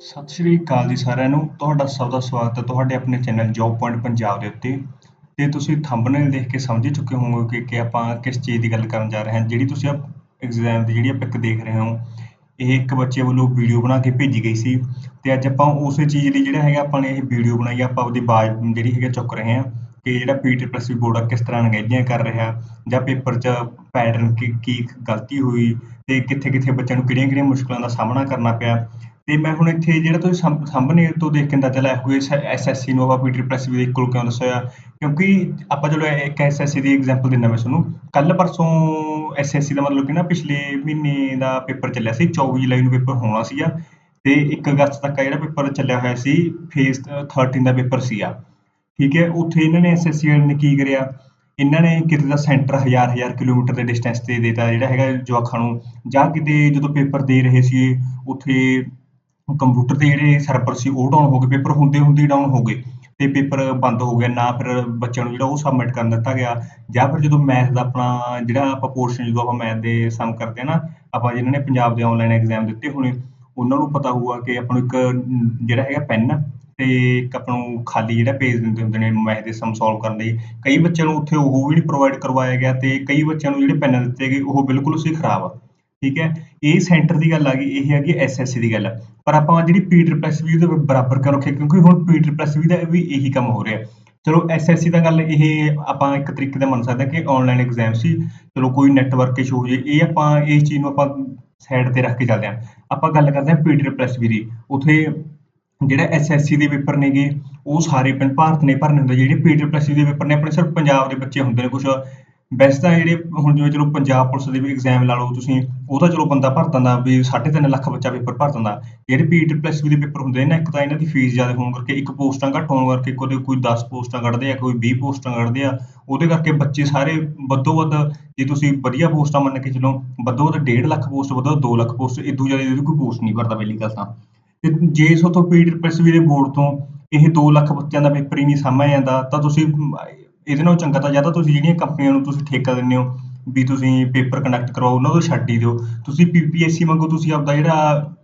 ਸਤਿ ਸ਼੍ਰੀ ਅਕਾਲ ਜੀ ਸਾਰਿਆਂ ਨੂੰ। ਤੁਹਾਡਾ ਸਭ ਦਾ ਸਵਾਗਤ ਹੈ ਤੁਹਾਡੇ ਆਪਣੇ ਚੈਨਲ ਜੌਬ ਪੁਆਇੰਟ ਪੰਜਾਬ ਦੇ ਉੱਤੇ। ਤੇ ਤੁਸੀਂ ਥੰਬਨੇਲ ਦੇਖ ਕੇ ਸਮਝ ਹੀ ਚੁੱਕੇ ਹੋਵੋਗੇ ਕਿ, ਆਪਾਂ ਕਿਸ ਚੀਜ਼ ਦੀ ਗੱਲ ਕਰਨ ਜਾ ਰਹੇ ਹਾਂ। ਜਿਹੜੀ ਤੁਸੀਂ ਐਗਜ਼ਾਮ ਦੀ ਜਿਹੜੀ ਪਿਕ ਦੇਖ ਰਹੇ ਹੋ ਇਹ ਇੱਕ ਬੱਚੇ ਵੱਲੋਂ ਵੀਡੀਓ ਬਣਾ ਕੇ ਭੇਜੀ ਗਈ ਸੀ। ਤੇ ਅੱਜ ਆਪਾਂ ਉਸੇ ਚੀਜ਼ ਲਈ ਜਿਹੜਾ ਹੈਗਾ ਆਪਾਂ ਨੇ ਇਹ ਵੀਡੀਓ ਬਣਾਈ ਆਪਾਂ ਉਹਦੀ ਆਵਾਜ਼ ਜਿਹੜੀ ਹੈਗਾ ਚੁੱਕ ਰਹੇ ਹਾਂ ਕਿ ਜਿਹੜਾ ਪੀਟੀ ਪਲੱਸ ਬੋਰਡ ਆ ਕਿਸ ਤਰ੍ਹਾਂ ਅੰਗਰੇਜ਼ੀਆਂ ਕਰ ਰਿਹਾ ਜਾਂ ਪੇਪਰ 'ਚ ਪੈਟਰਨ ਕੀ ਕੀ ਗਲਤੀ ਹੋਈ ਤੇ ਕਿੱਥੇ ਕਿੱਥੇ ਬੱਚਿਆਂ ਨੂੰ ਕਿਹੜੀਆਂ ਕਿਹੜੀਆਂ ਮੁਸ਼ਕਲਾਂ ਦਾ ਸਾਹਮਣਾ ਕਰਨਾ ਪਿਆ। ਤੇ ਮੈਂ ਹੁਣ ਇੱਥੇ ਜਿਹੜਾ ਤੁਸੀਂ ਥੰਬ ਤੋਂ ਦੇਖ ਕੇ ਅੰਦਾਜ਼ਾ ਲਾਇਆ ਹੋਇਆ ਐਸਐਸਸੀ ਨੂੰ ਆਪਾਂ ਪੀਟੀ ਪਲੱਸ ਵੀ ਦੇ ਕੋਲ ਕਿਉਂ ਦੱਸਿਆ? ਕਿਉਂਕਿ ਆਪਾਂ ਚਲੋ ਇੱਕ ਐਸਐਸਸੀ ਦੀ ਐਗਜ਼ਾਮਪਲ ਦਿੰਦਾ ਮੈਂ ਤੁਹਾਨੂੰ। ਕੱਲ ਪਰਸੋਂ ਐਸਐਸਸੀ ਦਾ ਮਤਲਬ ਕਿ ਨਾ ਪਿਛਲੇ ਮਹੀਨੇ ਦਾ ਪੇਪਰ ਚੱਲਿਆ ਸੀ 24 ਜੁਲਾਈ ਨੂੰ ਪੇਪਰ ਹੋਣਾ ਸੀਗਾ। ਤੇ 1 ਅਗਸਤ ਤੱਕ ਜਿਹੜਾ ਪੇਪਰ ਚੱਲਿਆ ਹੋਇਆ ਸੀ, ਫੇਸ 13 ਦਾ ਪੇਪਰ ਸੀਗਾ। ਠੀਕ ਹੈ, ਉੱਥੇ ਇਹਨਾਂ ਨੇ ਐਸਐਸਸੀ ਨੇ ਕੀ ਕਰਿਆ? ਇਹਨਾਂ ਨੇ ਕਿਤੇ ਦਾ ਸੈਂਟਰ ਹਜ਼ਾਰ ਹਜ਼ਾਰ ਕਿਲੋਮੀਟਰ ਦੇ ਡਿਸਟੈਂਸ ਤੇ ਦੇਤਾ ਜਿਹੜਾ ਹੈਗਾ ਜਵਾਖਾਂ ਨੂੰ। ਜਾਂ ਕਿਤੇ ਜਦੋਂ ਪੇਪਰ ਦੇ ਰਹੇ ਸੀ ਉੱਥੇ ਕੰਪਿਊਟਰ ਤੇ ਜਿਹੜੇ ਸਰਵਰ ਸੀ ਉਹ ਡਾਊਨ ਹੋ ਗਏ, ਪੇਪਰ ਹੁੰਦੇ ਹੁੰਦੇ ਡਾਊਨ ਹੋ ਗਏ ਤੇ ਪੇਪਰ ਬੰਦ ਹੋ ਗਿਆ ਨਾ ਫਿਰ ਬੱਚਿਆਂ ਨੂੰ ਜਿਹੜਾ ਉਹ ਸਬਮਿਟ ਕਰਨ ਦਿੱਤਾ ਗਿਆ ਜਾਂ ਫਿਰ ਜਦੋਂ ਮੈਥ ਦਾ ਆਪਣਾ ਜਿਹੜਾ ਆਪਾਂ ਪੋਰਸ਼ਨ ਜਦੋਂ ਆਪਾਂ ਮੈਥ ਦੇ ਸਮ ਕਰਦੇ ਆ ਨਾ, ਆਪਾਂ ਜਿਨ੍ਹਾਂ ਨੇ ਪੰਜਾਬ ਦੇ ਆਨਲਾਈਨ ਐਗਜ਼ਾਮ ਦਿੱਤੇ ਹੋਣੇ, ਉਹਨਾਂ ਨੂੰ ਪਤਾ ਹੋਊਗਾ ਕਿ ਆਪਾਂ ਨੂੰ ਇੱਕ ਜਿਹੜਾ ਹੈਗਾ ਪੈਨ ਤੇ ਇੱਕ ਆਪਾਂ ਨੂੰ ਖਾਲੀ ਜਿਹੜਾ ਪੇਜ ਦਿੰਦੇ ਹੁੰਦੇ ਨੇ ਮੈਥ ਦੇ ਸਮ ਸੋਲਵ ਕਰਨ ਲਈ। ਕਈ ਬੱਚਿਆਂ ਨੂੰ ਉੱਥੇ ਉਹ ਵੀ ਨਹੀਂ ਪ੍ਰੋਵਾਈਡ ਕਰਵਾਇਆ ਗਿਆ ਤੇ ਕਈ ਬੱਚਿਆਂ ਨੂੰ ਜਿਹੜੇ ਪੈਨ ਦਿੱਤੇ ਗਏ, ਉਹ ਬਿਲਕੁਲ ਸੀ ਖਰਾਬ ਆ। ਠੀਕ ਹੈ, ਇਹ ਸੈਂਟਰ ਦੀ ਗੱਲ ਆ ਗਈ, ਇਹ ਹੈਗੀ ਐਸਐਸਸੀ ਦੀ ਗੱਲ। ਪਰ ਆਪਾਂ ਜਿਹੜੀ ਪੀਟਰ ਪਲੱਸ ਵੀ ਉਹਦੇ ਬਰਾਬਰ ਕਰ ਰੱਖਿਆ, ਕਿਉਂਕਿ ਹੁਣ ਪੀਟਰ ਪਲੱਸ ਵੀ ਦਾ ਵੀ ਇਹੀ ਕੰਮ ਹੋ ਰਿਹਾ। ਚਲੋ ਐਸਐਸਸੀ ਦਾ ਗੱਲ ਇਹ ਆਪਾਂ ਇੱਕ ਤਰੀਕੇ ਦਾ ਮੰਨ ਸਕਦੇ ਹਾਂ ਕਿ ਆਨਲਾਈਨ ਐਗਜ਼ਾਮ ਸੀ। ਚਲੋ ਕੋਈ ਨੈਟਵਰਕ ਇਸ਼ੂ ਹੋ ਜੇ, ਇਹ ਆਪਾਂ ਇਸ ਚੀਜ਼ ਨੂੰ ਆਪਾਂ ਸਾਈਡ ਤੇ ਰੱਖ ਕੇ ਚੱਲਦੇ ਹਾਂ। ਆਪਾਂ ਗੱਲ ਕਰਦੇ ਹਾਂ ਪੀਟਰ ਪਲੱਸ ਵੀ ਦੀ। ਉਥੇ ਜਿਹੜਾ ਐਸਐਸਸੀ ਦੇ ਪੇਪਰ ਨੇਗੇ, ਉਹ ਸਾਰੇ ਪਿੰਡ ਭਾਰਤ ਨੇ ਭਰਨੇ ਹੁੰਦੇ। ਜਿਹੜੇ ਪੀਟਰ ਪਲੱਸ ਦੇ ਪੇਪਰ ਨੇ, ਆਪਣੇ ਸਿਰਫ ਪੰਜਾਬ ਦੇ ਬੱਚੇ ਹੁੰਦੇ ਨੇ ਕੁਝ ਵੈਸੇ ਤਾਂ ਜਿਹੜੇ ਹੁਣ ਜਿਵੇਂ ਚਲੋ ਪੰਜਾਬ ਪੁਲਿਸ ਦੇ ਵੀ ਐਗਜ਼ਾਮ ਲਾ ਲਓ ਤੁਸੀਂ। ਉਹ ਤਾਂ ਚਲੋ ਬੰਦਾ ਭਰ ਦਿੰਦਾ ਵੀ 3.5 ਲੱਖ ਬੱਚਾ ਪੇਪਰ ਭਰ ਦਿੰਦਾ। ਜਿਹੜੇ ਪੀ ਪਲੱਸ ਦੇ ਪੇਪਰ ਹੁੰਦੇ ਨੇ, ਇੱਕ ਤਾਂ ਇਹਨਾਂ ਦੀ ਫੀਸ ਜ਼ਿਆਦਾ ਹੋਣ ਕਰਕੇ, ਇੱਕ ਪੋਸਟਾਂ ਘੱਟ ਹੋਣ ਕਰਕੇ ਕੋਈ ਕੋਈ 10 ਪੋਸਟਾਂ ਕੱਢਦੇ ਆ, ਕੋਈ 20 ਪੋਸਟਾਂ ਕੱਢਦੇ ਆ, ਉਹਦੇ ਕਰਕੇ ਬੱਚੇ ਸਾਰੇ ਵੱਧੋ ਵੱਧ, ਜੇ ਤੁਸੀਂ ਵਧੀਆ ਪੋਸਟਾਂ ਮੰਨ ਕੇ ਚੱਲੋ, ਵੱਧੋ ਵੱਧ 1.5 ਲੱਖ ਪੋਸਟ, ਵੱਧੋ 2 ਲੱਖ ਪੋਸਟ ਇਦੋਂ ਜ਼ਿਆਦਾ ਇਹਦੀ ਕੋਈ ਪੋਸਟ ਨਹੀਂ ਭਰਦਾ ਪਹਿਲੀ ਗੱਲ ਤਾਂ। ਤੇ ਜੇ ਸੋਥੋਂ ਪੀਟੀ ਪਲੱਸ ਵੀ ਦੇ ਬੋਰਡ ਤੋਂ ਇਹ 2 ਲੱਖ ਬੱਚਿਆਂ ਦਾ ਪੇਪਰ ਹੀ ਨਹੀਂ ਸਾਹਮਣੇ ਜਾਂਦਾ, ਤਾਂ ਤੁਸੀਂ, ਇਹਦੇ ਨਾਲ ਚੰਗਾ ਤਾਂ ਜ਼ਿਆਦਾ ਤੁਸੀਂ ਜਿਹੜੀਆਂ ਕੰਪਨੀਆਂ ਨੂੰ ਤੁਸੀਂ ਠੇਕਾ ਦਿੰਦੇ ਹੋ ਵੀ ਤੁਸੀਂ ਪੇਪਰ ਕੰਡਕਟ ਕਰਵਾਓ, ਉਹਨਾਂ ਤੋਂ ਛੱਡ ਹੀ ਦਿਓ। ਤੁਸੀਂ ਪੀਪੀਐਸਸੀ ਵਾਂਗੂ ਤੁਸੀਂ ਆਪਦਾ ਜਿਹੜਾ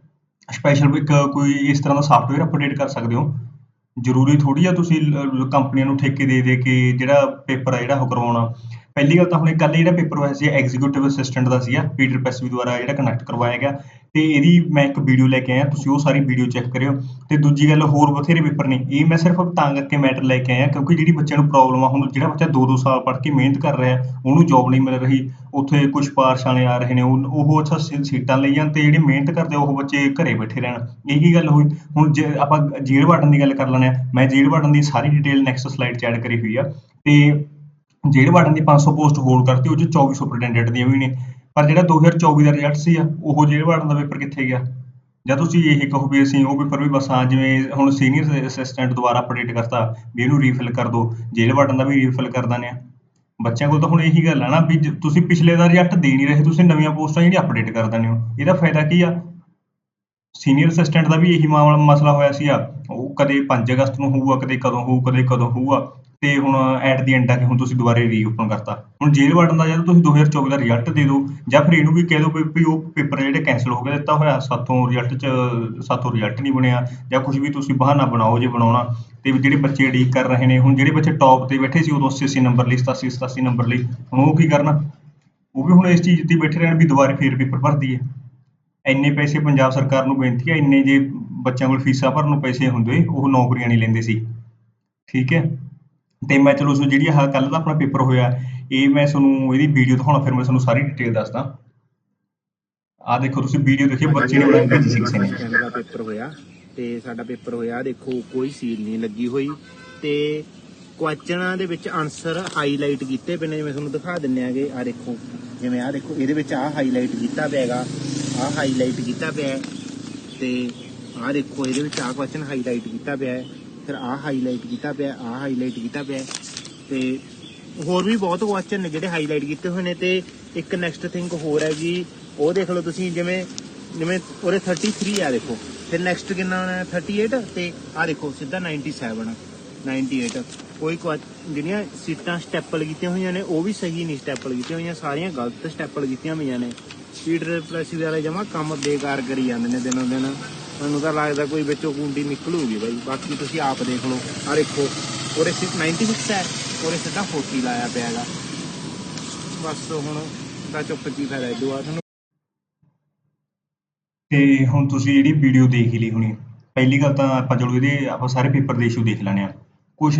ਸਪੈਸ਼ਲ ਇੱਕ ਕੋਈ ਇਸ ਤਰ੍ਹਾਂ ਦਾ ਸੌਫਟਵੇਅਰ ਅਪਡੇਟ ਕਰ ਸਕਦੇ ਹੋ। ਜ਼ਰੂਰੀ ਥੋੜੀ ਆ ਤੁਸੀਂ ਕੰਪਨੀਆਂ ਨੂੰ ਠੇਕੇ ਦੇ ਦੇ ਕੇ ਜਿਹੜਾ ਪੇਪਰ ਆ ਜਿਹੜਾ ਉਹ ਕਰਵਾਉਣਾ। ਪਹਿਲੀ ਗੱਲ ਤਾਂ ਹੁਣ ਇਹ ਕੱਲ ਜਿਹੜਾ ਪੇਪਰ ਹੋਇਆ ਸੀ ਐਗਜ਼ੀਕਿਊਟਿਵ ਅਸਿਸਟੈਂਟ ਦਾ ਸੀਗਾ ਪੀਟਰ ਪੈਸਵੀ ਦੁਆਰਾ ਜਿਹੜਾ ਕੰਡਕਟ ਕਰਵਾਇਆ ਗਿਆ। ਤੇ ਇਹਦੀ ਮੈਂ ਇੱਕ ਵੀਡੀਓ ਲੈ ਕੇ ਆਇਆ ਤੁਸੀਂ ਉਹ ਸਾਰੀ ਵੀਡੀਓ ਚੈੱਕ ਕਰਿਓ। ਤੇ ਦੂਜੀ ਗੱਲ ਹੋਰ ਬਥੇਰੇ ਪੇਪਰ ਨੇ। ਇਹ ਮੈਂ ਸਿਰਫ ਤਾਂ ਕਰਕੇ ਮੈਟਰ ਲੈ ਕੇ ਆਇਆ ਕਿਉਂਕਿ ਜਿਹੜੀ ਬੱਚਿਆਂ ਨੂੰ ਪ੍ਰੋਬਲਮ ਆ ਹੁਣ ਜਿਹੜਾ ਬੱਚਾ 2-2 ਸਾਲ ਪੜ੍ਹ ਕੇ ਮਿਹਨਤ ਕਰ ਰਿਹਾ ਉਹਨੂੰ ਜੌਬ ਨਹੀਂ ਮਿਲ ਰਹੀ। ਉੱਥੇ ਕੁਝ ਪਾਰਸ਼ਾਲੇ ਆ ਰਹੇ ਨੇ ਉਹ ਅੱਛਾ ਸੀ- ਸੀਟਾਂ ਲਈ ਜਾਣ ਤੇ ਜਿਹੜੇ ਮਿਹਨਤ ਕਰਦੇ ਆ, ਉਹ ਬੱਚੇ ਘਰੇ ਬੈਠੇ ਰਹਿਣ। ਇਹ ਕੀ ਗੱਲ ਹੋਈ? ਹੁਣ ਜੇ ਆਪਾਂ ਜੀਰ ਬਟਨ ਦੀ ਗੱਲ ਕਰ ਲੈਂਦੇ ਆ ਮੈਂ ਜੀਰ ਬਟਨ ਦੀ ਸਾਰੀ ਡਿਟੇਲ ਨੈਕਸਟ ਸਲਾਈਡ 'ਚ ਐਡ ਕਰੀ ਹੋਈ ਆ। ਤੇ ਜੇਡ ਬਟਨ ਦੀ 500 ਪੋਸਟ ਹੋਲਡ ਕਰਤੀ ਉਹ 'ਚ 24 ਸੁਪਰਡੈਂਟੈਂਟ ਦੀਆਂ ਵੀ ਨੇ। ਪਰ ਜਿਹੜਾ 2024 ਦਾ ਰਿਜ਼ਲਟ ਸੀ ਉਹ ਜੇਡ ਬਟਨ ਦਾ ਪੇਪਰ ਕਿੱਥੇ ਗਿਆ? ਜਾਂ ਤੁਸੀਂ ਇਹ ਕਹੋ ਵੀ ਅਸੀਂ ਉਹ ਪੇਪਰ ਵੀ ਬਸ ਹਾਂ ਜਿਵੇਂ ਹੁਣ ਸੀਨੀਅਰ ਅਸਿਸਟੈਂਟ ਦੁਬਾਰਾ ਅਪਡੇਟ ਕਰਤਾ ਵੀ ਇਹਨੂੰ ਰੀਫਿਲ ਕਰ ਦਿਓ ਜੇਲ ਬਟਨ ਦਾ ਵੀ ਰੀਫਿਲ ਕਰ ਦਿੰਦੇ ਆ। ਬੱਚਿਆਂ ਕੋਲ ਤਾਂ ਹੁਣ ਇਹੀ ਗੱਲ ਆ ਨਾ ਵੀ ਤੁਸੀਂ ਪਿਛਲੇ ਦਾ ਰਿਜ਼ਲਟ ਦੇ ਨਹੀਂ ਰਹੇ, ਤੁਸੀਂ ਨਵੀਆਂ ਪੋਸਟਾਂ ਜਿਹੜੀਆਂ ਅਪਡੇਟ ਕਰ ਦਿੰਦੇ ਹੋ, ਇਹਦਾ ਫਾਇਦਾ ਕੀ ਆ? ਸੀਨੀਅਰ ਅਸਿਸਟੈਂਟ ਦਾ ਵੀ ਇਹੀ ਮਾਮਲਾ, ਮਸਲਾ ਹੋਇਆ ਸੀ ਆ, ਉਹ ਕਦੇ 5 ਅਗਸਤ ਨੂੰ ਹੋਊਗਾ, ਕਦੇ ਕਦੋਂ ਹੋਊ, ਕਦੇ ਕਦੋਂ ਹੋਊਗਾ ਤੇ ਹੁਣ ਐਟ ਦੀ ਐਂਡ ਆ ਕੇ ਹੁਣ ਤੁਸੀਂ ਦੁਬਾਰੇ ਰੀਓਪਨ ਕਰਤਾ। ਹੁਣ ਜੇਲ੍ਹ ਵਾਰਡਨ ਦਾ ਜਦ ਤੁਸੀਂ 2024 ਦਾ ਰਿਜ਼ਲਟ ਦੇ ਦਿਓ, ਜਾਂ ਫਿਰ ਇਹਨੂੰ ਵੀ ਕਹਿ ਦਿਓ ਵੀ ਉਹ ਪੇਪਰ ਜਿਹੜੇ ਕੈਨਸਲ ਹੋ ਗਿਆ ਦਿੱਤਾ ਹੋਇਆ ਸਾਥੋਂ ਰਿਜ਼ਲਟ ਚ ਸਾਥੋਂ ਰਿਜ਼ਲਟ ਨਹੀਂ ਬਣਿਆ, ਜਾਂ ਕੁਝ ਵੀ ਤੁਸੀਂ ਬਹਾਨਾ ਬਣਾਓ ਜੇ ਬਣਾਉਣਾ, ਤੇ ਜਿਹੜੇ ਬੱਚੇ ਉਡੀਕ ਕਰ ਰਹੇ ਨੇ, ਹੁਣ ਜਿਹੜੇ ਬੱਚੇ ਟੌਪ ਤੇ ਬੈਠੇ ਸੀ ਉਦੋਂ 80 80 ਨੰਬਰ ਲਈ 87 87 ਨੰਬਰ ਲਈ, ਹੁਣ ਉਹ ਕੀ ਕਰਨਾ? ਉਹ ਵੀ ਹੁਣ ਇਸ ਚੀਜ਼ ਤੇ ਬੈਠੇ ਰਹਿਣ ਵੀ ਦੁਬਾਰੇ ਫੇਰ ਪੇਪਰ ਭਰ ਦਈਏ ਇੰਨੇ ਪੈਸੇ ਪੰਜਾਬ ਸਰਕਾਰ ਨੂੰ ਬੇਨਤੀ ਹੈ, ਇੰਨੇ ਜੇ ਬੱਚਿਆਂ ਕੋਲ ਫੀਸਾਂ ਭਰਨ ਨੂੰ ਪੈਸੇ ਹੁੰਦੇ, ਉਹ ਨੌਕਰੀਆਂ ਨਹੀਂ ਲੈਂਦੇ ਸੀ। ਠੀਕ ਹੈ? ਤੇ ਮੈਂ ਚਲੋ ਸੋ ਜਿਹੜੀ ਆਹ ਕੱਲ ਦਾ ਆਪਣਾ ਪੇਪਰ ਹੋਇਆ ਇਹ ਮੈਂ ਤੁਹਾਨੂੰ ਇਹਦੀ ਵੀਡੀਓ ਦਿਖਾਉਣਾ ਫਿਰ ਮੈਂ ਤੁਹਾਨੂੰ ਸਾਰੀ ਡਿਟੇਲ ਦੱਸਦਾ। ਆਹ ਦੇਖੋ ਤੁਸੀਂ ਵੀਡੀਓ ਦੇਖਿਓ ਬੱਚੇ ਨੇ ਬਣਾ ਕੇ ਭੇਜੀ ਸੀ ਕਿਸੇ ਨੇ। ਸੈਕੰਡ ਦਾ ਪੇਪਰ ਹੋਇਆ ਤੇ ਸਾਡਾ ਪੇਪਰ ਹੋਇਆ ਦੇਖੋ ਕੋਈ ਸੀਲ ਨਹੀਂ ਲੱਗੀ ਹੋਈ। ਤੇ ਕੁਐਸਚਨਾਂ ਦੇ ਵਿੱਚ ਆਨਸਰ ਹਾਈਲਾਈਟ ਕੀਤੇ ਪਏ ਨੇ ਜਿਵੇਂ ਤੁਹਾਨੂੰ ਦਿਖਾ ਦਿੰਨੇ ਆਗੇ ਆ ਦੇਖੋ ਜਿਵੇਂ ਆ ਦੇਖੋ ਇਹਦੇ ਵਿੱਚ ਆ ਹਾਈਲਾਈਟ ਕੀਤਾ ਪਿਆ ਹੈਗਾ ਆ ਹਾਈਲਾਈਟ ਕੀਤਾ ਪਿਆ ਤੇ ਆ ਦੇਖੋ ਇਹਦੇ ਵਿੱਚ ਆ ਕੁਐਸਚਨ ਹਾਈਲਾਈਟ ਕੀਤਾ ਪਿਆ ਹੈ। ਫਿਰ ਆਹ ਹਾਈਲਾਈਟ ਕੀਤਾ ਪਿਆ, ਆਹ ਹਾਈਲਾਈਟ ਕੀਤਾ ਪਿਆ। ਤੇ ਹੋਰ ਵੀ ਬਹੁਤ ਕੁਐਸਚਨ ਨੇ ਜਿਹੜੇ ਹਾਈਲਾਈਟ ਕੀਤੇ ਹੋਏ ਨੇ ਤੇ ਇੱਕ ਨੈਕਸਟ ਥਿੰਗ ਹੋਰ ਹੈ ਜੀ, ਉਹ ਦੇਖ ਲਓ ਤੁਸੀਂ ਜਿਵੇਂ ਜਿਵੇਂ ਉਹਦੇ 33 ਆ ਦੇਖੋ। ਫਿਰ ਨੈਕਸਟ ਕਿੰਨਾ ਆਉਣਾ ਹੈ? 38 ਤੇ ਆ ਦੇਖੋ, ਸਿੱਧਾ 97 98 ਕੋਈ ਕੁਆ- ਜਿਹੜੀਆਂ ਸੀਟਾਂ ਸਟੈਪਲ ਕੀਤੀਆਂ ਹੋਈਆਂ ਨੇ, ਉਹ ਵੀ ਸਹੀ ਨਹੀਂ ਸਟੈਪਲ ਕੀਤੀਆਂ ਹੋਈਆਂ, ਸਾਰੀਆਂ ਗਲਤ ਸਟੈਪਲ ਕੀਤੀਆਂ ਹੋਈਆਂ ਨੇ। ਸਪੀਡ ਪਲੱਸ ਵਾਲੇ ਜਮਾ ਕੰਮ ਬੇਕਾਰ ਕਰੀ ਜਾਂਦੇ ਨੇ ਦਿਨੋਂ ਦਿਨ। ਮੈਨੂੰ ਤਾਂ ਲੱਗਦਾ ਕੋਈ ਵਿੱਚੋਂ ਗੁੰਡੀ ਨਿਕਲੂਗੀ ਬਾਈ। ਬਾਕੀ ਤੁਸੀਂ ਆਪ ਦੇਖ ਲਓ। ਆ ਦੇਖੋ, ਉਹਦੇ ਸਿਰਫ 96 ਹੈ। ਉਹਦੇ ਸਿੱਧਾ 40 ਲਾਇਆ ਪਿਆ ਬਸ ਹੁਣ ਤਾਂ ਚੁੱਪ ਕੀ ਫਾਇਦਾ ਇਦੋਂ ਬਾਅਦ ਤੁਹਾਨੂੰ ਤੇ ਹੁਣ ਤੁਸੀਂ ਜਿਹੜੀ ਵੀਡੀਓ ਦੇਖ ਲਈ ਹੋਣੀ। ਪਹਿਲੀ ਗੱਲ ਤਾਂ ਆਪਾਂ ਚਲੋ ਇਹਦੇ, ਆਪਾਂ ਸਾਰੇ ਪੇਪਰ ਦੇ ਇਸ਼ੂ ਦੇਖ ਲੈਣੇ ਆ ਕੁਝ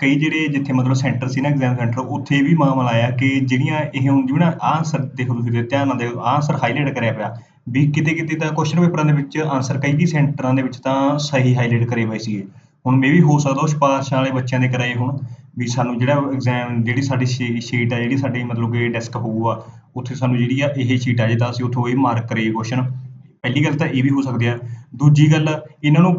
ਕਈ ਜਿਹੜੇ ਜਿੱਥੇ ਮਤਲਬ ਸੈਂਟਰ ਸੀ ਨਾ ਐਗਜ਼ਾਮ ਸੈਂਟਰ ਉੱਥੇ ਵੀ ਮਾਮਲਾ ਆਇਆ ਕਿ ਜਿਹੜੀਆਂ ਇਹ ਹੁਣ ਜਿਵੇਂ ਨਾ ਆਹ ਆਨਸਰ ਦੇਖੋ ਤੁਸੀਂ ਧਿਆਨ ਨਾਲ ਦੇਖੋ, ਆਹ ਆਨਸਰ ਹਾਈਲਾਈਟ ਕਰਿਆ ਪਿਆ। ਵੀ ਕਿਤੇ ਕਿਤੇ ਤਾਂ ਕੁਸ਼ਚਨ ਪੇਪਰਾਂ ਦੇ ਵਿੱਚ ਆਨਸਰ ਕਈ ਕਈ ਸੈਂਟਰਾਂ ਦੇ ਵਿੱਚ ਤਾਂ ਸਹੀ ਹਾਈਲਾਈਟ ਕਰੇ ਹੋਏ ਸੀਗੇ। ਹੁਣ ਮੇ ਵੀ ਹੋ ਸਕਦਾ ਉਹ ਸਿਫਾਰਸ਼ਾਂ ਵਾਲੇ ਬੱਚਿਆਂ ਦੇ ਕਰਾਏ ਹੁਣ ਵੀ ਸਾਨੂੰ ਜਿਹੜਾ ਐਗਜ਼ਾਮ ਜਿਹੜੀ ਸਾਡੀ ਸ਼ੀ ਸ਼ੀਟ ਆ, ਜਿਹੜੀ ਸਾਡੀ ਮਤਲਬ ਕਿ ਡੈਸਕ ਹੋਊਗਾ, ਉੱਥੇ ਸਾਨੂੰ ਜਿਹੜੀ ਆ ਇਹ ਸ਼ੀਟ ਆ ਜੇ ਤਾਂ ਅਸੀਂ ਉੱਥੋਂ ਇਹ ਮਾਰਕ ਕਰੀਏ ਕੁਸ਼ਚਨ ਪਹਿਲੀ ਗੱਲ ਤਾਂ ਇਹ ਵੀ ਹੋ ਸਕਦੀ ਆ। ਦੂਜੀ ਗੱਲ, ਇਹਨਾਂ ਨੂੰ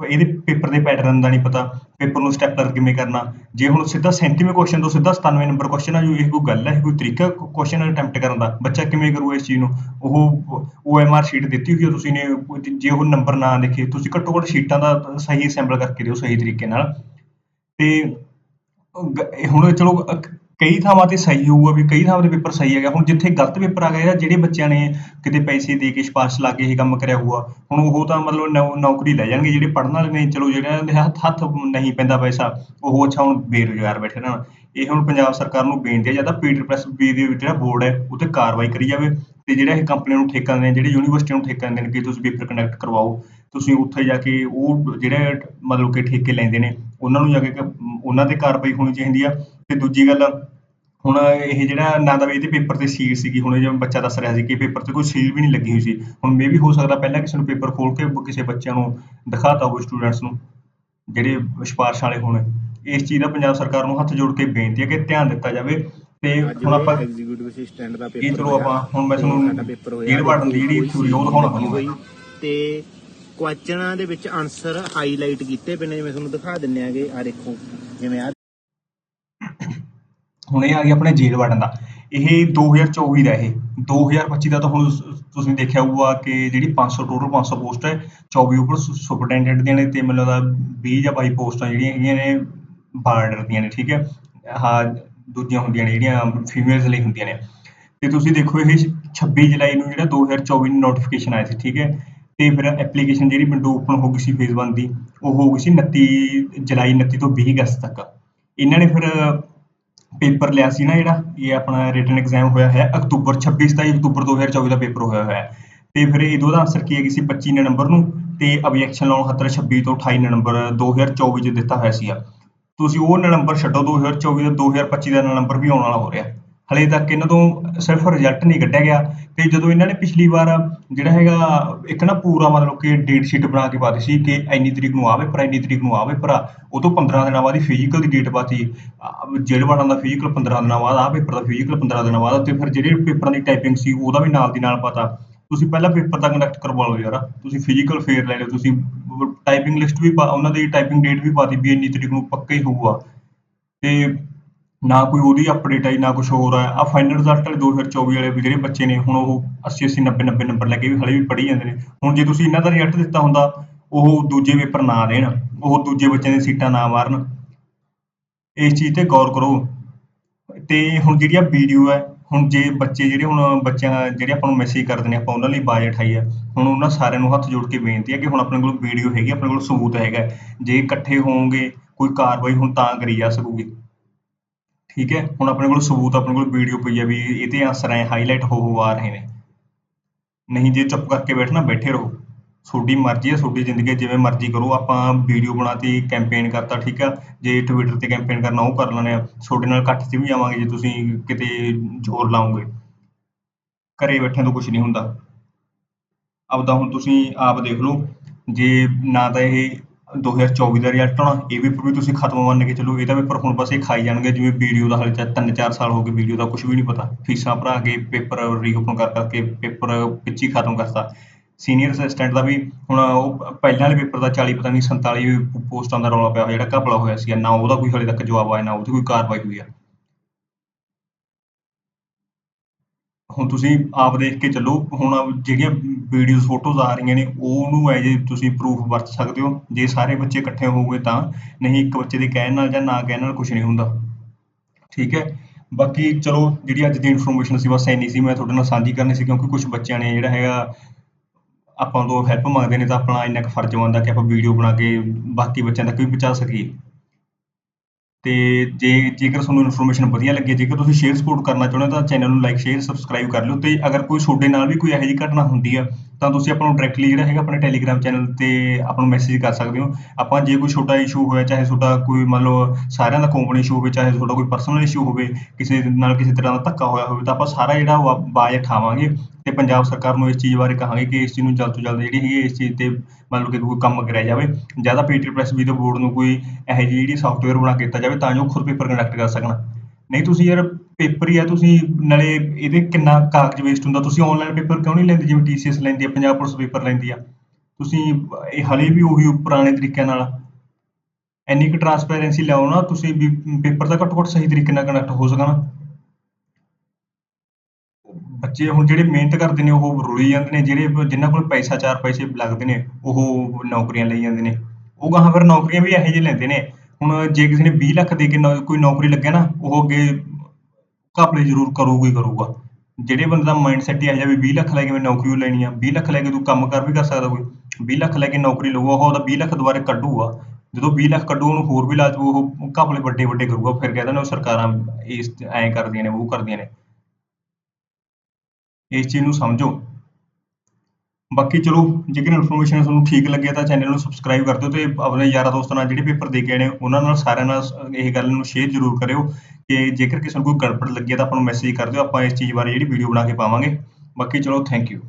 ਇਹਦੇ ਪੇਪਰ ਦੇ ਪੈਟਰਨ ਦਾ ਨਹੀਂ ਪਤਾ, ਪੇਪਰ ਨੂੰ ਸਟੈਪਲਰ ਕਿਵੇਂ ਕਰਨਾ। ਜੇ ਹੁਣ ਸਿੱਧਾ 37ਵੇਂ ਕੁਐਸਚਨ ਤੋਂ ਸਿੱਧਾ 97 ਨੰਬਰ ਕੁਐਸਚਨ ਆ ਜੋ ਇਹ ਕੋਈ ਗੱਲ ਹੈ ਇਹ ਕੋਈ ਤਰੀਕਾ ਕੁਐਸਚਨ ਅਟੈਂਪਟ ਕਰਨ ਦਾ। ਬੱਚਾ ਕਿਵੇਂ ਕਰੂ ਇਸ ਚੀਜ਼ ਨੂੰ? ਉਹ OMR ਸ਼ੀਟ ਦਿੱਤੀ ਹੋਈ ਹੈ ਤੁਸੀਂ ਨੇ ਜੇ ਉਹ ਨੰਬਰ ਨਾ ਦੇਖੇ, ਤੁਸੀਂ ਘੱਟੋ ਘੱਟ ਸ਼ੀਟਾਂ ਦਾ ਸਹੀ ਅਸੈਂਬਲ ਕਰਕੇ ਦਿਓ, ਸਹੀ ਤਰੀਕੇ ਨਾਲ। ਤੇ ਹੁਣ ਚਲੋ ਕਈ ਥਾਵਾਂ ਤੇ ਸਹੀ ਹੋਊਗਾ ਵੀ ਕਈ ਥਾਵਾਂ ਤੇ ਪੇਪਰ ਸਹੀ ਹੈਗਾ। ਹੁਣ ਜਿੱਥੇ ਗਲਤ ਪੇਪਰ ਆ ਗਿਆ ਜਾਂ ਜਿਹੜੇ ਬੱਚਿਆਂ ਨੇ ਕਿਤੇ ਪੈਸੇ ਦੇ ਕੇ ਸਿਫਾਰਸ਼ ਲਾ ਕੇ ਇਹ ਕੰਮ ਕਰਿਆ ਹੋਊਗਾ, ਹੁਣ ਉਹ ਤਾਂ ਮਤਲਬ ਨੌ- ਨੌਕਰੀ ਲੈ ਜਾਣਗੇ, ਜਿਹੜੇ ਪੜ੍ਹਨ ਵਾਲੇ ਨੇ, ਚਲੋ ਜਿਹੜਿਆਂ ਦੇ ਹੱਥ ਹੱਥ ਨਹੀਂ ਪੈਂਦਾ ਪੈਸਾ, ਉਹ ਅੱਛਾ ਹੁਣ ਬੇਰੁਜ਼ਗਾਰ ਬੈਠੇ ਰਹਿਣ। ਇਹ ਹੁਣ ਪੰਜਾਬ ਸਰਕਾਰ ਨੂੰ ਬੇਨਤੀ ਹੈ, ਜਾਂ ਤਾਂ ਪੀਟਰ ਪ੍ਰੈਸ ਬੀ ਦੇ ਜਿਹੜਾ ਬੋਰਡ ਹੈ ਉਹ ਤੇ ਕਾਰਵਾਈ ਕਰੀ ਜਾਵੇ ਤੇ ਜਿਹੜਾ ਇਹ ਕੰਪਨੀਆਂ ਨੂੰ ਠੇਕਾ ਦਿੰਦੇ ਨੇ, ਜਿਹੜੇ ਯੂਨੀਵਰਸਿਟੀਆਂ ਨੂੰ ਠੇਕਾ ਦਿੰਦੇ ਨੇ, ਕਿ ਤੁਸੀਂ ਪੇਪਰ ਕਨੈਕਟ ਕਰਵਾਓ। ਤੁਸੀਂ ਉੱਥੇ ਜਾ ਕੇ ਉਹ ਜਿਹੜੇ ਮਤਲਬ ਕਿ ਠੇਕੇ ਲੈਂਦੇ ਨੇ, ਉਹਨਾਂ ਨੂੰ ਜਾ ਕੇ ਉਹਨਾਂ ਤੇ ਕਾਰਵਾਈ ਹੋਣੀ ਚਾਹੀਦੀ ਆ। ਤੇ ਦੂਜੀ ਗੱਲ ਹੁਣ ਇਹ ਜਿਹੜਾ ਨਾ ਤਾਂ ਵੀ ਇਹਦੇ ਪੇਪਰ ਤੇ ਸੀਲ ਸੀਗੀ ਹੁਣ ਜਿਵੇਂ ਬੱਚਾ ਦੱਸ ਰਿਹਾ ਸੀ ਕਿ ਪੇਪਰ ਤੇ ਕੋਈ ਸੀਲ ਵੀ ਨਹੀਂ ਲੱਗੀ ਹੋਈ ਸੀ। ਹੁਣ ਮੇ ਵੀ ਹੋ ਸਕਦਾ ਪਹਿਲਾਂ ਕਿਸੇ ਨੂੰ ਪੇਪਰ ਖੋਲ ਕੇ ਕਿਸੇ ਬੱਚਿਆਂ ਨੂੰ ਦਿਖਾਤਾ ਹੋਵੇ ਸਟੂਡੈਂਟਸ ਨੂੰ ਜਿਹੜੇ ਸਿਫਾਰਸ਼ ਵਾਲੇ ਹੋਣ। ਇਸ ਚੀਜ਼ ਦਾ ਪੰਜਾਬ ਸਰਕਾਰ ਨੂੰ ਹੱਥ ਜੋੜ ਕੇ ਬੇਨਤੀ ਹੈ ਕਿ ਧਿਆਨ ਦਿੱਤਾ ਜਾਵੇ ਤੇ ਹੁਣ ਆਪਾਂ ਐਗਜ਼ੀਕਿਊਟਿਵ ਅਸਿਸਟੈਂਟ ਦਾ ਪੇਪਰ ਇਹ ਚਲੋ ਆਪਾਂ ਹੁਣ ਮੈਂ ਤੁਹਾਨੂੰ ਸਾਡਾ ਪੇਪਰ ਹੋਇਆ ਜੇਲ੍ਹ ਵਾਰਡਨ ਦੀ ਜਿਹੜੀ ਸੀਟ ਦਿਖਾਉਣਾ ਤੇ ਕੁਐਸਚਨਾਂ ਦੇ ਵਿੱਚ ਆਨਸਰ ਹਾਈਲਾਈਟ ਕੀਤੇ ਪਏ ਨੇ ਜਿਵੇਂ ਤੁਹਾਨੂੰ ਦਿਖਾ ਦਿੰਨੇ ਆਗੇ ਆ ਦੇਖੋ ਜਿਵੇਂ ਆ ਹੁਣ ਇਹ ਆ ਗਿਆ ਆਪਣੇ ਜੇਲ੍ਹ ਵਾਰਡਨ ਦਾ। ਇਹ 2024 ਦਾ ਇਹ। 2025 ਦਾ ਤਾਂ ਹੁਣ ਤੁਸੀਂ ਦੇਖਿਆ ਹੋਊਗਾ ਕਿ ਜਿਹੜੀ 500 ਟੋਟਲ 500 ਪੋਸਟ ਹੈ 24 ਉੱਪਰ ਸੁਪਰਡੈਂਟੈਂਟ ਦੀਆਂ ਨੇ ਤੇ ਮੈਨੂੰ ਲੱਗਦਾ 20 ਜਾਂ 22 ਪੋਸਟਾਂ ਜਿਹੜੀਆਂ ਹੈਗੀਆਂ ਨੇ ਬਾਰਡਰ ਦੀਆਂ ਨੇ, ਠੀਕ ਹੈ? ਹਾਂ ਦੂਜੀਆਂ ਹੁੰਦੀਆਂ ਨੇ, ਜਿਹੜੀਆਂ ਫੀਮੇਲਸ ਲਈ ਹੁੰਦੀਆਂ ਨੇ। ਤੇ ਤੁਸੀਂ ਦੇਖੋ ਇਹ 26 ਜੁਲਾਈ ਨੂੰ ਜਿਹੜਾ 2024 ਨੂੰ ਨੋਟੀਫਿਕੇਸ਼ਨ ਆਇਆ ਸੀ, ਠੀਕ ਹੈ? ਤੇ ਫਿਰ ਐਪਲੀਕੇਸ਼ਨ ਜਿਹੜੀ ਵਿੰਡੋ ਓਪਨ ਹੋ ਗਈ ਸੀ ਫੇਜ਼ 1 ਦੀ, ਉਹ ਹੋ ਗਈ ਸੀ 29 ਜੁਲਾਈ 29 ਤੋਂ 20 ਅਗਸਤ ਤੱਕ। ਇਹਨਾਂ ਨੇ ਫਿਰ ਪੇਪਰ ਲਿਆ ਸੀ ਨਾ ਜਿਹੜਾ, ਇਹ ਆਪਣਾ ਰਿਟਨ ਐਗਜ਼ਾਮ ਹੋਇਆ ਹੈ ਅਕਤੂਬਰ 26 27 ਅਕਤੂਬਰ 2024 ਦਾ ਪੇਪਰ ਹੋਇਆ ਹੋਇਆ ਹੈ। ਤੇ ਫਿਰ ਇਹਦਾ ਉਹਦਾ ਆਨਸਰ ਕੀ ਹੈਗੀ ਸੀ 25 ਨਵੰਬਰ ਨੂੰ ਤੇ ਆਬਜੈਕਸ਼ਨ ਲਾਉਣ ਖਾਤਰ 26 ਤੋਂ 28 ਨਵੰਬਰ 2024 ਚ ਦਿੱਤਾ ਹੋਇਆ ਸੀਗਾ। ਤੁਸੀਂ ਉਹ ਨੰਬਰ ਛੱਡੋ 2024 ਦਾ 2025 ਦਾ ਨੰਬਰ ਵੀ ਆਉਣ ਵਾਲਾ ਹੋ ਰਿਹਾ। ਹਾਲੇ ਤੱਕ ਇਹਨਾਂ ਤੋਂ ਸਿਰਫ ਰਿਜ਼ਲਟ ਨਹੀਂ ਕੱਢਿਆ ਗਿਆ ਤੇ ਜਦੋਂ ਇਹਨਾਂ ਨੇ ਪਿਛਲੀ ਵਾਰ ਜਿਹੜਾ ਹੈਗਾ ਇੱਕ ਨਾ ਪੂਰਾ ਮਤਲਬ ਕਿ ਡੇਟ ਸ਼ੀਟ ਬਣਾ ਕੇ ਪਾਤੀ ਸੀ ਕਿ ਇੰਨੀ ਤਰੀਕ ਨੂੰ ਆ ਪੇਪਰ, ਇੰਨੀ ਤਰੀਕ ਨੂੰ ਆ ਪੇਪਰ ਆ, ਉਹ ਤੋਂ 15 ਦਿਨਾਂ ਬਾਅਦ ਹੀ ਫਿਜ਼ੀਕਲ ਦੀ ਡੇਟ ਪਾਤੀ ਜੇਲ੍ਹ ਦਾ ਫਿਜ਼ੀਕਲ 15 ਦਿਨਾਂ ਬਾਅਦ ਆ ਪੇਪਰ ਦਾ ਫਿਜ਼ੀਕਲ 15 ਦਿਨਾਂ ਬਾਅਦ, ਤੇ ਫਿਰ ਜਿਹੜੇ ਪੇਪਰਾਂ ਦੀ ਟਾਈਪਿੰਗ ਸੀ ਉਹਦਾ ਵੀ ਨਾਲ ਦੀ ਨਾਲ ਪਤਾ। ਤੁਸੀਂ ਪਹਿਲਾਂ ਪੇਪਰ ਦਾ ਕੰਡਕਟ ਕਰਵਾ ਲਓ ਯਾਰ, ਤੁਸੀਂ ਫਿਜ਼ੀਕਲ ਫੇਰ ਲੈ ਲਓ, ਤੁਸੀਂ ਟਾਈਪਿੰਗ ਲਿਸਟ ਵੀ ਪਾ, ਉਹਨਾਂ ਦੀ ਟਾਈਪਿੰਗ ਡੇਟ ਵੀ ਪਾਤੀ ਵੀ ਇੰਨੀ ਤਰੀਕ ਨੂੰ ਪੱਕਾ ਹੀ ਹੋਊਗਾ। ਤੇ ਨਾ ਕੋਈ ਉਹਦੀ ਅਪਡੇਟ ਆਈ, ਨਾ ਕੁਝ ਹੋਰ ਆਇਆ। ਆ ਫਾਈਨਲ ਰਿਜ਼ਲਟ ਵਾਲੇ 2024 ਵਾਲੇ ਵੀ ਜਿਹੜੇ ਬੱਚੇ ਨੇ, ਹੁਣ ਉਹ 80 80 90 90 ਨੰਬਰ ਲੈ ਕੇ ਵੀ ਹਲੇ ਵੀ ਪੜ੍ਹੀ ਜਾਂਦੇ ਨੇ। ਹੁਣ ਜੇ ਤੁਸੀਂ ਇਹਨਾਂ ਦਾ ਰਿਜ਼ਲਟ ਦਿੱਤਾ ਹੁੰਦਾ, ਉਹ ਦੂਜੇ ਪੇਪਰ ਨਾ ਦੇਣ, ਉਹ ਦੂਜੇ ਬੱਚਿਆਂ ਦੀਆਂ ਸੀਟਾਂ ਨਾ ਮਾਰਨ। ਇਸ ਚੀਜ਼ ਤੇ ਗੌਰ ਕਰੋ। ਤੇ ਹੁਣ ਜਿਹੜੀ ਆ ਵੀਡੀਓ ਹੈ, ਹੁਣ ਜੇ ਬੱਚੇ ਜਿਹੜੇ ਹੁਣ ਬੱਚਿਆਂ ਜਿਹੜੇ ਆਪਾਂ ਨੂੰ ਮੈਸੇਜ ਕਰਦੇ ਨੇ, ਆਪਾਂ ਉਹਨਾਂ ਲਈ ਬਾਜ਼ ਉਠਾਈ ਹੈ ਹੁਣ ਉਹਨਾਂ ਸਾਰਿਆਂ ਨੂੰ ਹੱਥ ਜੋੜ ਕੇ ਬੇਨਤੀ ਹੈ ਕਿ ਹੁਣ ਆਪਣੇ ਕੋਲ ਵੀਡੀਓ ਹੈਗੀ, ਆਪਣੇ ਕੋਲ ਸਬੂਤ ਹੈਗਾ। ਜੇ ਇਕੱਠੇ ਹੋਵੋਗੇ ਕੋਈ ਕਾਰਵਾਈ ਹੁਣ ਤਾਂ ਕਰੀ ਜਾ ਸਕੂਗੀ। ਠੀਕ ਹੈ? ਹੁਣ ਆਪਣੇ ਕੋਲ ਸਬੂਤ, ਆਪਣੇ ਕੋਲ ਵੀਡੀਓ ਪਈ ਹੈ ਵੀ ਇਹ ਆਨਸਰ ਐ ਹਾਈਲਾਈਟ ਹੋ ਹੋ ਆ ਰਹੇ ਨੇ। ਨਹੀਂ ਜੇ ਚੁੱਪ ਕਰਕੇ ਬੈਠਣਾ, ਬੈਠੇ ਰਹੋ। ਤੁਹਾਡੀ ਮਰਜ਼ੀ ਹੈ, ਤੁਹਾਡੀ ਜ਼ਿੰਦਗੀ ਜਿਵੇਂ ਮਰਜ਼ੀ ਕਰੋ। ਆਪਾਂ ਵੀਡੀਓ ਬਣਾਤੀ ਕੈਂਪੇਨ ਕਰਤਾ, ਠੀਕ ਆ? ਜੇ ਟਵਿੱਟਰ ਤੇ ਕੈਂਪੇਨ ਕਰਨਾ, ਉਹ ਕਰ ਲੈਣੇ ਆ। ਤੁਹਾਡੇ ਨਾਲ ਇਕੱਠ 'ਚ ਵੀ ਆਵਾਂਗੇ ਜੇ ਤੁਸੀਂ ਕਿਤੇ ਜ਼ੋਰ ਲਾਓਗੇ। ਘਰੇ ਬੈਠਿਆਂ ਤੋਂ ਕੁਝ ਨਹੀਂ ਹੁੰਦਾ। ਆਪਦਾ ਹੁਣ ਤੁਸੀਂ ਆਪ ਦੇਖ ਲਓ। ਜੇ ਨਾ ਤਾਂ ਇਹ 2024 ਦਾ ਰਿਜ਼ਲਟ ਆਉਣਾ, ਇਹ ਪੇਪਰ ਵੀ ਤੁਸੀਂ ਖਤਮ ਮੰਨ ਕੇ ਚੱਲੋ ਇਹਦਾ ਪੇਪਰ ਹੁਣ ਬਸ ਇਹ ਖਾਈ ਜਾਣਗੇ, ਜਿਵੇਂ ਵੀਡੀਓ ਦਾ ਹਾਲੇ ਤਿੰਨ ਚਾਰ ਸਾਲ ਹੋ ਗਏ ਵੀਡੀਓ ਦਾ ਕੁਝ ਵੀ ਨਹੀਂ ਪਤਾ। ਫੀਸਾਂ ਭਰਾ ਕੇ ਪੇਪਰ ਰੀਓਪਨ ਕਰ ਕਰਕੇ ਪੇਪਰ ਪਿੱਛੇ ਹੀ ਖਤਮ ਕਰਤਾ। ਸੀਨੀਅਰ ਅਸਿਸਟੈਂਟ ਦਾ ਵੀ ਹੁਣ ਉਹ ਪਹਿਲਾਂ ਵਾਲੇ ਪੇਪਰ ਦਾ 40 ਪਤਾ ਨਹੀਂ 47 ਪੋਸਟਾਂ ਦਾ ਰੌਲਾ ਪਿਆ ਜਿਹੜਾ ਘਪਲਾ ਹੋਇਆ ਸੀ, ਨਾ ਉਹਦਾ ਕੋਈ ਹਾਲੇ ਤੱਕ ਜਵਾਬ ਆਇਆ, ਨਾ ਉਹਦੀ ਕੋਈ ਕਾਰਵਾਈ ਹੋਈ ਆ। ਹੁਣ ਤੁਸੀਂ ਆਪ ਦੇਖ ਕੇ ਚੱਲੋ, ਹੁਣ ਜਿਹੜੀਆਂ ਵੀਡੀਓਜ਼ ਫੋਟੋਜ਼ ਆ ਰਹੀਆਂ ਨੇ, ਉਹਨੂੰ ਐਜ ਤੁਸੀਂ ਪ੍ਰੂਫ ਵਰਤ ਸਕਦੇ ਹੋ। ਜੇ ਸਾਰੇ ਬੱਚੇ ਇਕੱਠੇ ਹੋਵੋਗੇ ਤਾਂ, ਨਹੀਂ ਇੱਕ ਬੱਚੇ ਦੇ ਕਹਿਣ ਨਾਲ ਜਾਂ ਨਾ ਕਹਿਣ ਨਾਲ ਕੁਝ ਨਹੀਂ ਹੁੰਦਾ। ਠੀਕ ਹੈ? ਬਾਕੀ ਚਲੋ, ਜਿਹੜੀ ਅੱਜ ਦੀ ਇਨਫੋਰਮੇਸ਼ਨ ਸੀ, ਬਸ ਇੰਨੀ ਸੀ, ਮੈਂ ਤੁਹਾਡੇ ਨਾਲ ਸਾਂਝੀ ਕਰਨੀ ਸੀ, ਕਿਉਂਕਿ ਕੁਝ ਬੱਚਿਆਂ ਨੇ ਜਿਹੜਾ ਹੈਗਾ, ਆਪਾਂ ਤੋਂ ਹੈਲਪ ਮੰਗਦੇ ਨੇ, ਤਾਂ ਆਪਣਾ ਇੰਨਾ ਕੁ ਫਰਜ਼ ਬਣਦਾ ਕਿ ਆਪਾਂ ਵੀਡੀਓ ਬਣਾ ਕੇ ਬਾਕੀ ਬੱਚਿਆਂ ਤੱਕ ਵੀ ਪਹੁੰਚਾ ਸਕੀਏ। ਅਤੇ ਜੇ ਜੇਕਰ ਤੁਹਾਨੂੰ ਇਨਫੋਰਮੇਸ਼ਨ ਵਧੀਆ ਲੱਗੀ, ਜੇਕਰ ਤੁਸੀਂ ਸ਼ੇਅਰ ਸਪੋਰਟ ਕਰਨਾ ਚਾਹੁੰਦੇ ਹੋ ਤਾਂ ਚੈਨਲ ਨੂੰ ਲਾਈਕ ਸ਼ੇਅਰ ਸਬਸਕ੍ਰਾਈਬ ਕਰ ਲਿਓ ਅਤੇ ਅਗਰ ਕੋਈ ਤੁਹਾਡੇ ਨਾਲ ਵੀ ਕੋਈ ਇਹੋ ਜਿਹੀ ਘਟਨਾ ਹੁੰਦੀ ਆ ਤਾਂ ਤੁਸੀਂ ਆਪਾਂ ਨੂੰ ਡਾਇਰੈਕਟਲੀ ਜਿਹੜਾ ਹੈਗਾ ਆਪਣੇ ਟੈਲੀਗ੍ਰਾਮ ਚੈਨਲ ਤੇ ਆਪਾਂ ਨੂੰ ਮੈਸੇਜ ਕਰ ਸਕਦੇ ਹੋ। ਆਪਾਂ ਜੇ ਕੋਈ ਛੋਟਾ ਇਸ਼ੂ ਹੋਇਆ, ਚਾਹੇ ਤੁਹਾਡਾ ਕੋਈ ਮੰਨ ਲਓ ਸਾਰਿਆਂ ਦਾ ਕਾਮਨ ਇਸ਼ੂ ਹੋਵੇ, ਚਾਹੇ ਤੁਹਾਡਾ ਕੋਈ ਪਰਸਨਲ ਇਸ਼ੂ ਹੋਵੇ, ਕਿਸੇ ਨਾਲ ਕਿਸੇ ਤਰ੍ਹਾਂ ਦਾ ਧੱਕਾ ਹੋਇਆ ਹੋਵੇ, ਤਾਂ ਆਪਾਂ ਸਾਰਾ ਜਿਹੜਾ ਉਹ ਬਾਜ਼ ਉਠਾਵਾਂਗੇ ਤੇ ਪੰਜਾਬ ਸਰਕਾਰ ਨੂੰ ਇਸ ਚੀਜ਼ ਬਾਰੇ ਕਹਾਂਗੇ ਕਿ ਇਸ ਚੀਜ਼ ਨੂੰ ਜਲਦ ਤੋਂ ਜਲਦ ਜਿਹੜੀ ਹੈਗੀ ਇਸ ਚੀਜ਼ ਤੇ ਮੰਨ ਲਓ ਕਿ ਕੋਈ ਕੰਮ ਕਰਿਆ ਜਾਵੇ। ਜਾਂ ਤਾਂ ਪੀਟੀ ਪ੍ਰੈਸ ਵੀ ਦੇ ਬੋਰਡ ਨੂੰ ਕੋਈ ਇਹੋ ਜਿਹੀ ਜਿਹੜੀ ਸੌਫਟਵੇਅਰ ਬਣਾ ਕੇ ਦਿੱਤਾ ਜਾਵੇ ਤਾਂ ਜੋ ਖੁਦ ਪੇਪਰ ਕੰਡਕਟ ਕਰ ਸਕਣ। ਨਹੀਂ, ਤੁਸੀਂ ਯਾਰ ਪੇਪਰ ਹੀ ਆ, ਤੁਸੀਂ ਨਾਲੇ ਇਹਦੇ ਕਿੰਨਾ ਕਾਗਜ਼ ਵੇਸਟ ਹੁੰਦਾ? ਤੁਸੀਂ ਆਨਲਾਈਨ ਪੇਪਰ ਕਿਉਂ ਨਹੀਂ ਲੈਂਦੇ? ਜਿਵੇਂ ਟੀਸੀਐਸ ਲੈਂਦੀ ਆ, ਪੰਜਾਬ ਪੁਲਿਸ ਪੇਪਰ ਲੈਂਦੀ ਆ। ਤੁਸੀਂ ਇਹ ਹਲੇ ਵੀ ਉਹੀ ਪੁਰਾਣੇ ਤਰੀਕਿਆਂ ਨਾਲ ਇੰਨੀ ਕੁ ਟਰਾਂਸਪੇਰੈਂਸੀ ਲਿਆਓ ਨਾ, ਤੁਸੀਂ ਵੀ ਪੇਪਰ ਤਾਂ ਘੱਟੋ ਘੱਟ ਸਹੀ ਤਰੀਕੇ ਨਾਲ ਕੰਡਕਟ ਹੋ ਸਕਣ। ਬੱਚੇ ਹੁਣ ਜਿਹੜੇ ਮਿਹਨਤ ਕਰਦੇ ਨੇ, ਉਹ ਰੁਲੀ ਜਾਂਦੇ ਨੇ, ਜਿਹੜੇ ਜਿਨ੍ਹਾਂ ਕੋਲ ਪੈਸਾ, ਚਾਰ ਪੈਸੇ ਲੱਗਦੇ ਨੇ, ਉਹ ਨੌਕਰੀਆਂ ਲਈ ਜਾਂਦੇ ਨੇ। ਉਹ ਗਾਹਾਂ ਫਿਰ ਨੌਕਰੀਆਂ ਵੀ ਇਹੋ ਜਿਹੇ ਲੈਂਦੇ ਨੇ। ਹੁਣ ਜੇ ਕਿਸੇ ਨੇ 20 ਲੱਖ ਦੇ ਕੇ ਨੌ- ਕੋਈ ਨੌਕਰੀ ਲੱਗਿਆ ਨਾ, ਉਹ ਅੱਗੇ ਘਪਲੇ ਜ਼ਰੂਰ ਕਰੂਗਾ ਹੀ ਕਰੂਗਾ। ਜਿਹੜੇ ਬੰਦੇ ਦਾ ਮਾਈਂਡ ਸੈਟ ਹੀ ਇਹੋ ਜਿਹਾ ਵੀ 20 ਲੱਖ ਲੈ ਕੇ ਮੈਂ ਨੌਕਰੀ ਓ ਲੈਣੀ ਆ 20 ਲੱਖ ਲੈ ਕੇ ਤੂੰ ਕੰਮ ਕਰ ਵੀ ਕਰ ਸਕਦਾ ਕੋਈ 20 ਲੱਖ ਲੈ ਕੇ ਨੌਕਰੀ ਲਊਗਾ, ਉਹ ਉਹਦਾ 20 ਲੱਖ ਦੁਬਾਰੇ ਕੱਢੂਗਾ। ਜਦੋਂ 20 ਲੱਖ ਕੱਢੂ ਉਹਨੂੰ ਹੋਰ ਵੀ ਲਾਜੂ ਉਹ ਘਪਲੇ ਵੱਡੇ ਵੱਡੇ ਕਰੂਗਾ, ਫਿਰ ਕਹਿ ਨੇ ਉਹ ਸਰਕਾਰਾਂ ਇਸ ਐਂ ਕਰਦੀਆਂ ਨੇ, ਉਹ ਕਰਦੀਆਂ ਨੇ। ਇਸ ਚੀਜ਼ ਨੂੰ ਸਮਝੋ। ਬਾਕੀ ਚਲੋ ਜੇਕਰ ਇਨਫੋਰਮੇਸ਼ਨ ਤੁਹਾਨੂੰ ਠੀਕ ਲੱਗੇ ਤਾਂ ਚੈਨਲ ਨੂੰ ਸਬਸਕ੍ਰਾਈਬ ਕਰ ਦਿਓ ਤੇ ਆਪਣੇ ਯਾਰਾਂ ਦੋਸਤਾਂ ਨਾਲ ਜਿਹੜੇ ਪੇਪਰ ਦੇ ਕੇ ਆਏ ਨੇ, ਉਹਨਾਂ ਨਾਲ ਸਾਰਿਆਂ ਨਾਲ ਇਹ ਗੱਲ ਨੂੰ ਸ਼ੇਅਰ ਜ਼ਰੂਰ ਕਰਿਓ ਕਿ ਜੇਕਰ ਕਿਸੇ ਨੂੰ ਕੋਈ ਗੜਬੜ ਲੱਗੀ ਹੈ ਤਾਂ ਆਪਾਂ ਨੂੰ ਮੈਸੇਜ ਕਰ ਦਿਓ, ਆਪਾਂ ਇਸ ਚੀਜ਼ ਬਾਰੇ ਜਿਹੜੀ ਵੀਡੀਓ ਬਣਾ ਕੇ ਪਾਵਾਂਗੇ। ਬਾਕੀ ਚਲੋ ਥੈਂਕ ਯੂ